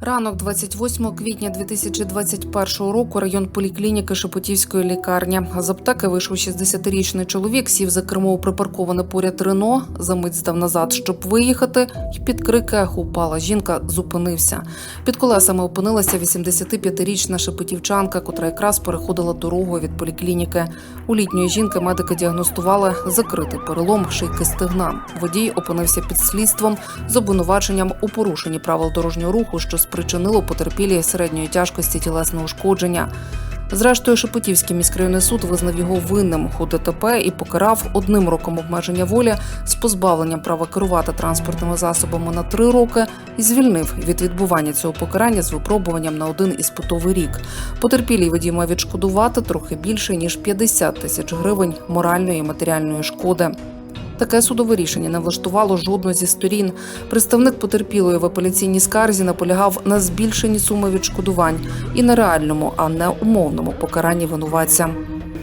Ранок 28 квітня 2021 року район поліклініки Шепотівської лікарні. З аптеки вийшов 60-річний чоловік, сів за кермо у припарковане поряд Рено, замить здав назад, щоб виїхати, і під крики упала жінка, зупинився. Під колесами опинилася 85-річна шепетівчанка, котра якраз переходила дорогу від поліклініки. У літньої жінки медики діагностували закритий перелом шийки стегна. Водій опинився під слідством з обвинуваченням у порушенні правил дорожнього руху, що спричинило потерпілій середньої тяжкості тілесне ушкодження. Зрештою, Шепетівський міськрайонний суд визнав його винним у ДТП і покарав одним роком обмеження волі з позбавленням права керувати транспортними засобами на три роки і звільнив від відбування цього покарання з випробуванням на один іспитовий рік. Потерпілій водій має відшкодувати трохи більше ніж 50 тисяч гривень моральної і матеріальної шкоди. Таке судове рішення не влаштувало жодну зі сторін. Представник потерпілої в апеляційній скарзі наполягав на збільшенні суми відшкодувань і на реальному, а не умовному покаранні винуватця.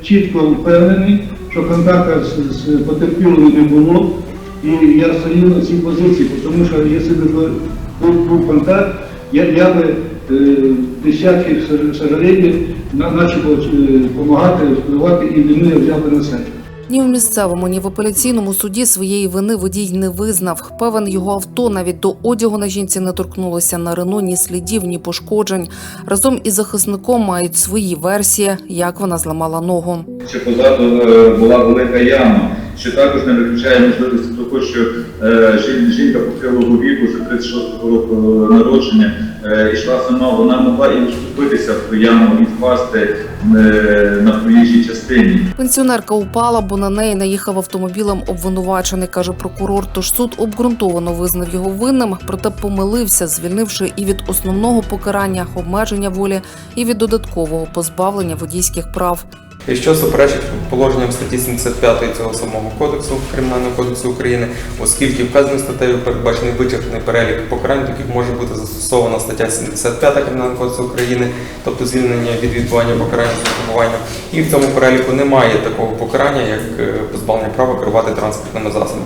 чітко впевнений, що контакту з, потерпілою не було, і я стою на цій позиції, тому що якщо б був, контакт, я, я би е, десятки сожалений почав допомагати, впливати і вину я взяв би на себе. Ні в місцевому, ні в апеляційному суді своєї вини водій не визнав. Певен його авто навіть до одягу на жінці не торкнулося на Рено ні слідів, ні пошкоджень. Разом із захисником мають свої версії, як вона зламала ногу. що позаду е, була велика яма, що також не виключає можливості того, що е, жінка похилого віку, вже 36-го року народження, е, йшла сама, вона могла і вступитися в яму і впасти е, на проїжджій частині. Пенсіонерка упала, бо на неї наїхав автомобілем обвинувачений, каже прокурор. Тож суд обґрунтовано визнав його винним, проте помилився, звільнивши і від основного покарання обмеження волі, і від додаткового позбавлення водійських прав. Якщо суперечить положенням статті 75 цього самого кодексу Кримінального кодексу України, оскільки вказаною статтею передбачений вичерпний перелік покарань, до яких може бути застосована стаття 75 Кримінального кодексу України, тобто звільнення від відбування покарання за випробування, і в цьому переліку немає такого покарання, як е, позбавлення права керувати транспортними засобами.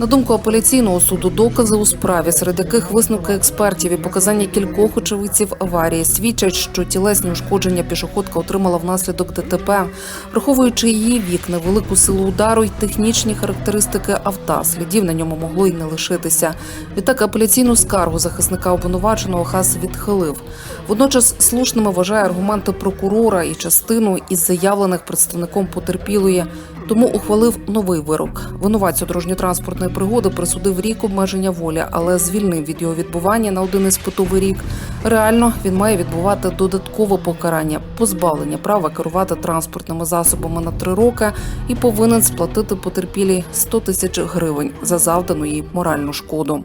На думку апеляційного суду, докази у справі, серед яких висновки експертів і показання кількох очевидців аварії свідчать, що тілесні ушкодження пішоходка отримала внаслідок ДТП, враховуючи її вік, невелику силу удару й технічні характеристики авто, слідів на ньому могло й не лишитися. Відтак апеляційну скаргу захисника обвинуваченого ХАС відхилив. Водночас слушними вважає аргументи прокурора і частину із заявлених представником потерпілої. Тому ухвалив новий вирок. Винуватцю дорожньо-транспортної пригоди присудив рік обмеження волі, але звільнив від його відбування на один із питовий рік. Реально він має відбувати додаткове покарання позбавлення права керувати транспортними засобами на три роки і повинен сплатити потерпілій 100 тисяч гривень за завдану їй моральну шкоду.